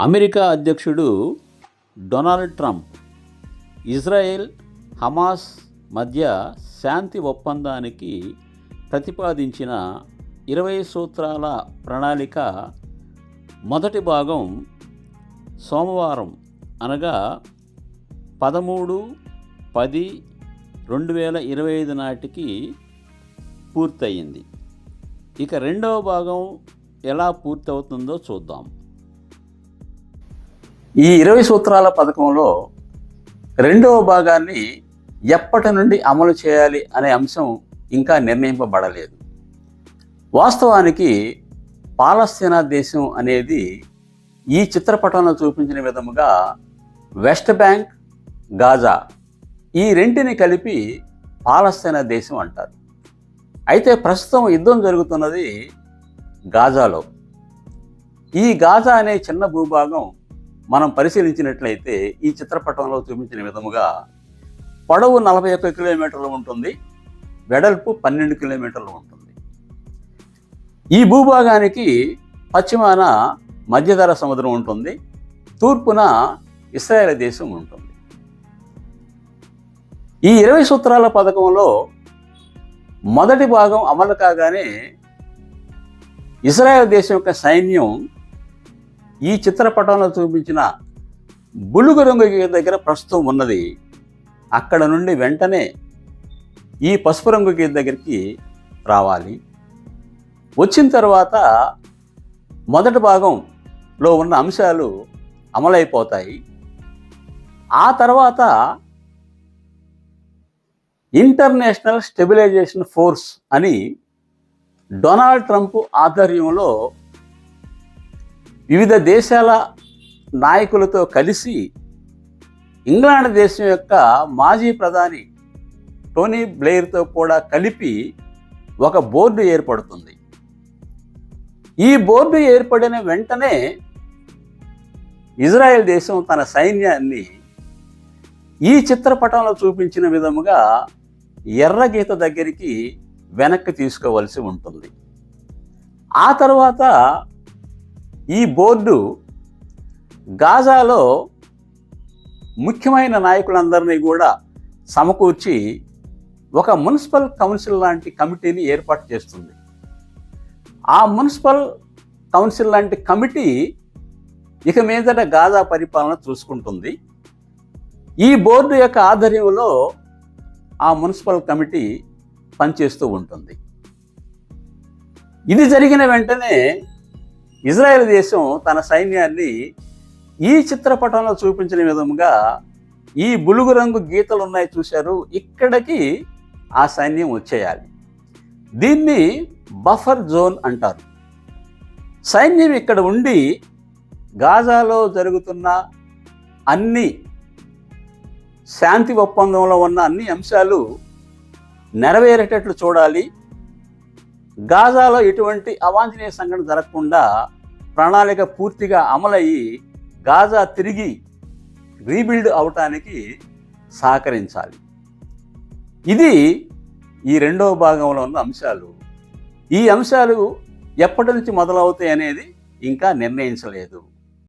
America అధ్యక్షుడు Donald Trump Israel Hamas మధ్య శాంతి ఒప్పందానికి ప్రతిపాదించిన ఇరవై సూత్రాల ప్రణాళిక మొదటి భాగం సోమవారం అనగా పదమూడు పది రెండు వేల ఇరవై ఐదు నాటికి పూర్తయింది. ఇక రెండవ భాగం ఎలా పూర్తవుతుందో చూద్దాం. ఈ ఇరవై సూత్రాల పథకంలో రెండవ భాగాన్ని ఎప్పటి నుండి అమలు చేయాలి అనే అంశం ఇంకా నిర్ణయింపబడలేదు. వాస్తవానికి పాలస్తీనా దేశం అనేది ఈ చిత్రపటంలో చూపించిన విధముగా వెస్ట్ బ్యాంక్ గాజా ఈ రెంటిని కలిపి పాలస్తీనా దేశం అంటారు. అయితే ప్రస్తుతం యుద్ధం జరుగుతున్నది గాజాలో. ఈ గాజా అనే చిన్న భూభాగం మనం పరిశీలించినట్లయితే ఈ చిత్రపటంలో చూపించిన విధముగా పొడవు నలభై ఒక్క కిలోమీటర్లు ఉంటుంది వెడల్పు పన్నెండు కిలోమీటర్లు ఉంటుంది. ఈ భూభాగానికి పశ్చిమాన మధ్యధర సముద్రం ఉంటుంది తూర్పున ఇస్రాయేల్ దేశం ఉంటుంది. ఈ ఇరవై సూత్రాల పథకంలో మొదటి భాగం అమలు కాగానే ఇస్రాయేల్ దేశం యొక్క సైన్యం ఈ చిత్రపటంలో చూపించిన బులుగు రంగు దగ్గర ప్రస్తుతం ఉన్నది. అక్కడ నుండి వెంటనే ఈ పసుపు రంగు గీత దగ్గరికి రావాలి. వచ్చిన తర్వాత మొదటి భాగంలో ఉన్న అంశాలు అమలైపోతాయి. ఆ తర్వాత ఇంటర్నేషనల్ స్టెబిలైజేషన్ ఫోర్స్ అని డొనాల్డ్ ట్రంప్ ఆధ్వర్యంలో వివిధ దేశాల నాయకులతో కలిసి ఇంగ్లాండ్ దేశం యొక్క మాజీ ప్రధాని టోనీ బ్లెయిర్తో కూడా కలిపి ఒక బోర్డు ఏర్పడుతుంది. ఈ బోర్డు ఏర్పడిన వెంటనే ఇజ్రాయెల్ దేశం తన సైన్యాన్ని ఈ చిత్రపటంలో చూపించిన విధముగా ఎర్రగీత దగ్గరికి వెనక్కి తీసుకోవలసి ఉంటుంది. ఆ తర్వాత ఈ బోర్డు గాజాలో ముఖ్యమైన నాయకులందరినీ కూడా సమకూర్చి ఒక మున్సిపల్ కౌన్సిల్ లాంటి కమిటీని ఏర్పాటు చేస్తుంది. ఆ మున్సిపల్ కౌన్సిల్ లాంటి కమిటీ ఇక మీదట గాజా పరిపాలన చూసుకుంటుంది. ఈ బోర్డు యొక్క ఆధ్వర్యంలో ఆ మున్సిపల్ కమిటీ పనిచేస్తూ ఉంటుంది. ఇది జరిగిన వెంటనే ఇజ్రాయెల్ దేశం తన సైన్యాన్ని ఈ చిత్రపటంలో చూపించిన విధముగా ఈ బులుగు రంగు గీతలు ఉన్నాయి చూశారు. ఇక్కడికి ఆ సైన్యం వచ్చేయాలి. దీన్ని బఫర్ జోన్ అంటారు. సైన్యం ఇక్కడ ఉండి గాజాలో జరుగుతున్న అన్ని శాంతి ఒప్పందంలో ఉన్న అన్ని అంశాలు నెరవేరేటట్లు చూడాలి. గాజాలో ఎటువంటి అవాంఛనీయ సంఘటన జరగకుండా ప్రణాళిక పూర్తిగా అమలయ్యి గాజా తిరిగి రీబిల్డ్ అవటానికి సహకరించాలి. ఇది ఈ రెండవ భాగంలో ఉన్న అంశాలు. ఈ అంశాలు ఎప్పటి నుంచి మొదలవుతాయి అనేది ఇంకా నిర్ణయించలేదు.